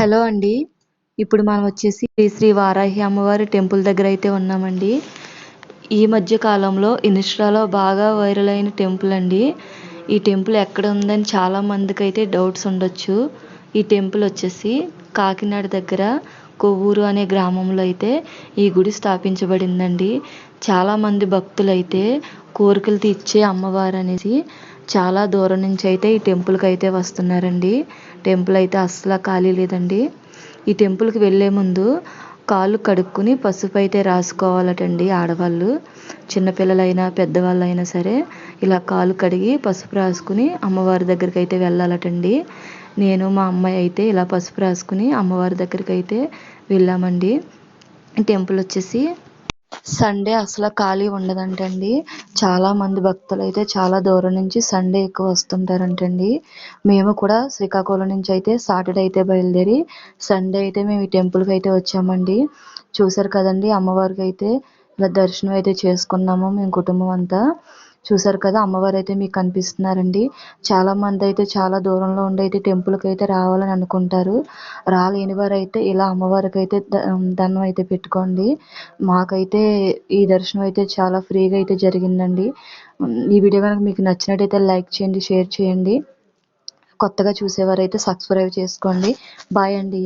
Hello అండి. ఇప్పుడు మనం వచ్చేసి శ్రీ శ్రీ వారాహి అమ్మవారి టెంపుల్ దగ్గర అయితే ఉన్నామండి. ఈ మధ్య కాలంలో ఇన్స్టాలో బాగా వైరల్ అయిన టెంపుల్ అండి. ఈ టెంపుల్ ఎక్కడ ఉందని చాలా మందికి అయితే డౌట్స్ ఉండొచ్చు. ఈ టెంపుల్ వచ్చేసి కాకినాడ దగ్గర కొవ్వూరు అనే గ్రామంలో అయితే ఈ గుడి స్థాపించబడిందండి. చాలామంది భక్తులు అయితే కోరికలు తీర్చే అమ్మవారు అనేసి చాలా దూరం నుంచి అయితే ఈ టెంపుల్కి అయితే వస్తున్నారండి. టెంపుల్ అయితే అస్సలు ఖాళీ లేదండి. ఈ టెంపుల్కి వెళ్ళే ముందు కాళ్ళు కడుక్కుని పసుపు అయితే రాసుకోవాలటండి ఆడవాళ్ళు. చిన్నపిల్లలైనా పెద్దవాళ్ళైనా సరే ఇలా కాలు కడిగి పసుపు రాసుకుని అమ్మవారి దగ్గరికి అయితే వెళ్ళాలటండి. నేను మా అమ్మాయి అయితే ఇలా పసుపు రాసుకుని అమ్మవారి దగ్గరికి అయితే వెళ్ళామండి. టెంపుల్ వచ్చేసి సండే అసలు ఖాళీ ఉండదంటండి. చాలా మంది భక్తులు అయితే చాలా దూరం నుంచి సండే ఎక్కువ వస్తుంటారంటండి. మేము కూడా శ్రీకాకుళం నుంచి అయితే సాటర్డే అయితే బయలుదేరి సండే అయితే మేము ఈ టెంపుల్కి అయితే వచ్చామండి. చూసారు కదండి అమ్మవారికి అయితే ఇలా దర్శనం అయితే చేసుకున్నాము మేము కుటుంబం అంతా. చూసారు కదా అమ్మవారు అయితే మీకు కనిపిస్తున్నారండి. చాలా మంది అయితే చాలా దూరంలో ఉండి అయితే టెంపుల్కి అయితే రావాలని అనుకుంటారు. రాలేని వారు అయితే ఇలా అమ్మవారికి అయితే దండం అయితే పెట్టుకోండి. మాకైతే ఈ దర్శనం అయితే చాలా ఫ్రీగా అయితే జరిగిందండి. ఈ వీడియో కనుక మీకు నచ్చినట్టయితే లైక్ చేయండి షేర్ చేయండి. కొత్తగా చూసేవారైతే సబ్స్క్రైబ్ చేసుకోండి. బాయ్ అండి.